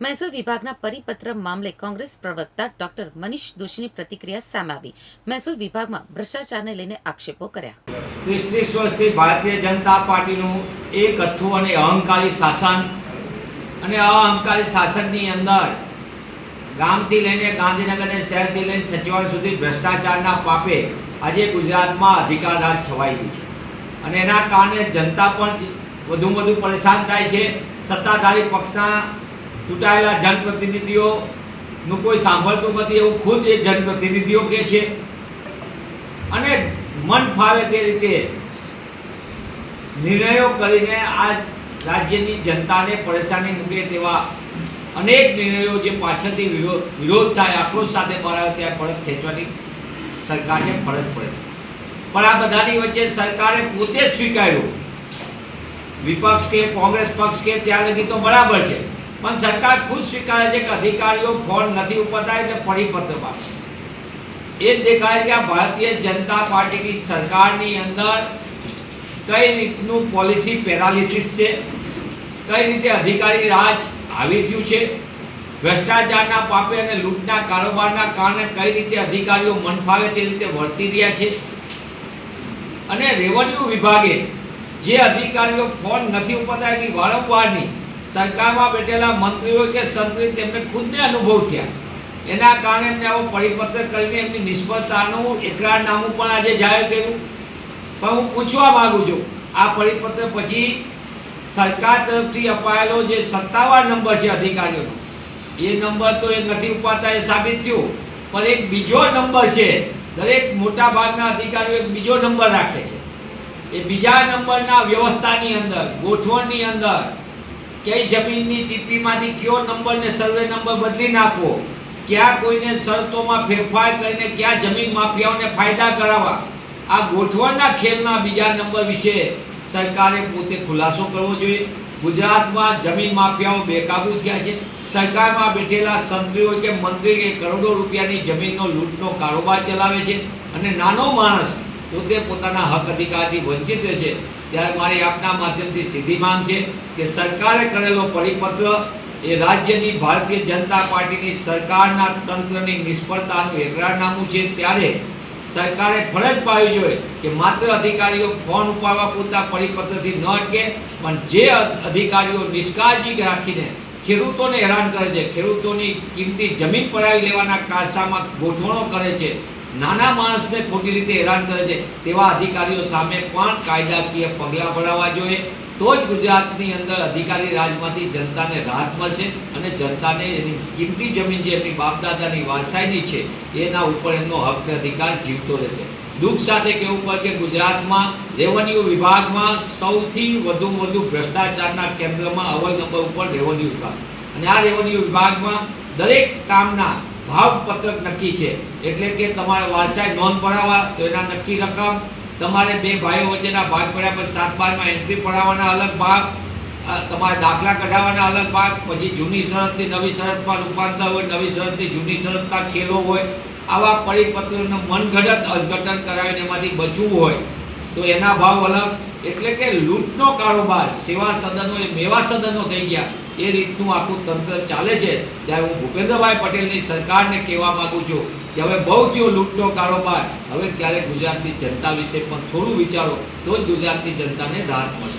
મહેસૂલ વિભાગના પરિપત્ર મામલે કોંગ્રેસ પ્રવક્તા ડોક્ટર મનીષ દોશીની પ્રતિક્રિયા સામે આવી. મહેસૂલ વિભાગમાં ભ્રષ્ટાચારને લઈને આક્ષેપો કર્યા. ત્રીસ વર્ષથી ભારતીય જનતા પાર્ટીનું એક અથું અને અહંકારી શાસન અને અહંકારી શાસનની અંદર ગામથી લઈને ગાંધીનગર અને શહેરથી લઈને સચિવાલય સુધી ભ્રષ્ટાચારના પાપે આજે ગુજરાતમાં અધિકાર રાજ છવાઈ ગયું છે. અને એના કારણે જનતા પણ વધુ વધુ પરેશાન થાય છે. સત્તાધારી પક્ષના ચૂંટાયેલા જનપ્રતિનિધિઓનું કોઈ સાંભળતું નથી એવું ખુદ એ જનપ્રતિનિધિઓ કહે છે. અને મન ફાવે તે રીતે નિર્ણયો કરીને આ રાજ્યની જનતાને પરેશાની મૂકે તેવા અનેક નિર્ણયો જે પાછળથી વિરોધ વિરોધ થાય, આક્રોશ સાથે બહાર ત્યાં ફરજ ખેંચવાની સરકારને ફરજ પડે પણ આ બધાની વચ્ચે સરકારે પોતે જ સ્વીકાર્યું. વિપક્ષ કે કોંગ્રેસ પક્ષ કે ત્યાં લગી તો બરાબર છે. પણ સરકાર ખુદ સ્વીકારે છે કે અધિકારીઓ ફોન નથી ઉપાડતા એટલે પરિપત્ર એ જ દેખાય કે ભારતીય જનતા પાર્ટીની સરકારની અંદર કઈ રીતનું પોલિસી પેરાલિસિસ છે, કઈ રીતે અધિકારી રાજ આવી થયું છે, ભ્રષ્ટાચારના પાપે અને લૂંટના કારોબારના કારણે કઈ રીતે અધિકારીઓ મન ફાવે તે રીતે વર્તી રહ્યા છે. અને રેવન્યુ વિભાગે જે અધિકારીઓ ફોન નથી ઉપાડતા એની વારંવારની સરકારમાં બેઠેલા મંત્રીઓ કે સંત્રી તેમને ખુદને અનુભવ થયા. એના કારણે એમને આવો પરિપત્ર કરીને એમની નિષ્ફળતાનું એકરારનામું પણ આજે જાહેર કર્યું. પણ હું પૂછવા માગું છું, આ પરિપત્ર પછી સરકાર તરફથી અપાયેલો જે સત્તાવાર નંબર છે અધિકારીઓનો, એ નંબર તો એ નથી ઉપાતા એ સાબિત થયું. પણ એક બીજો નંબર છે, દરેક મોટા ભાગના અધિકારીઓ એક બીજો નંબર રાખે છે. એ બીજા નંબરના વ્યવસ્થાની અંદર, ગોઠવણની અંદર કઈ જમીનની ટીપીમાંથી કયો નંબર ને સર્વે નંબર બદલી નાખવો? ક્યાં કોઈને શરતોમાં ફેરફાર કરીને ક્યાં જમીન માફિયાઓને ફાયદા કરાવવા? આ ગોઠવણના ખેલના બીજા નંબર વિશે સરકારે પોતે ખુલાસો કરવો જોઈએ. ગુજરાતમાં જમીન માફિયાઓ બેકાબૂ થયા છે. સરકારમાં બેઠેલા સંત્રીઓ કે મંત્રી કે કરોડો રૂપિયાની જમીનનો લૂંટનો કારોબાર ચલાવે છે અને નાનો માણસ પોતે પોતાના હક અધિકારથી વંચિત છે. ત્યારે મારી આપના માધ્યમથી સીધી માંગ છે કે સરકારે કરેલો પરિપત્ર એ રાજ્યની ભારતીય જનતા પાર્ટીની સરકારના તંત્રની નિષ્ફળતાનું એકરારનામું છે. ત્યારે સરકારે ફરજ પાડવી જોઈએ કે માત્ર અધિકારીઓ ફોન ઉપાડવા પૂરતા પરિપત્રથી ન અટકે, પણ જે અધિકારીઓ નિષ્કાળજી રાખીને ખેડૂતોને હેરાન કરે છે, ખેડૂતોની કિંમતી જમીન પડાવી લેવાના કાસામાં ગોઠવણો કરે છે નાના માણસને ખોટી રીતે હેરાન કરે છે. તેવા અધિકારીઓ સામે પણ કાયદાકીય પગલાં ભરાવવા જોઈએ. તો જ ગુજરાતની અંદર અધિકારી રાજમાંથી જનતાને રાહત મળશે અને જનતાને એની કિંમતી જમીન જે એમની બાપદાદાની વારસાઈની છે, એના ઉપર એમનો હક અને અધિકાર જીવતો રહેશે. દુઃખ સાથે કહેવું પડે કે ગુજરાતમાં રેવન્યુ વિભાગમાં સૌથી વધુ વધુ ભ્રષ્ટાચારના કેન્દ્રમાં અવલ નંબર ઉપર રેવન્યુ વિભાગ. અને આ રેવન્યુ વિભાગમાં દરેક કામના ભાવ પત્રક નક્કી છે. એટલે કે તમારે વારસાઈ નોંધ પડાવવા તો એના નક્કી રકમ, તમારે બે ભાઈઓ વચ્ચેના ભાગ પડ્યા પછી સાત બારમાં એન્ટ્રી પડાવવાના અલગ ભાગ તમારે દાખલા કઢાવવાના અલગ ભાગ, પછી જૂની શરતથી નવી શરતમાં રૂપાંતર હોય, નવી શરતથી જૂની શરતના ખેલો હોય, આવા પરિપત્રનું મનગઢત અર્થઘટન કરાવીને એમાંથી બચવું હોય, તો એના ભાવ અલગ. એટલે કે લૂંટનો કારોબાર, સેવા સદનો એ મેવા સદનો થઈ ગયા. એ રીતનું આખું તંત્ર ચાલે છે, ત્યારે હું ભૂપેન્દ્રભાઈ પટેલની સરકારને કહેવા માંગુ છું કે હવે બહુ થયો લૂંટનો કારોબાર. હવે ક્યારેક ગુજરાતની જનતા વિશે પણ થોડું વિચારો, તો જ ગુજરાતની જનતાને રાહત મળશે.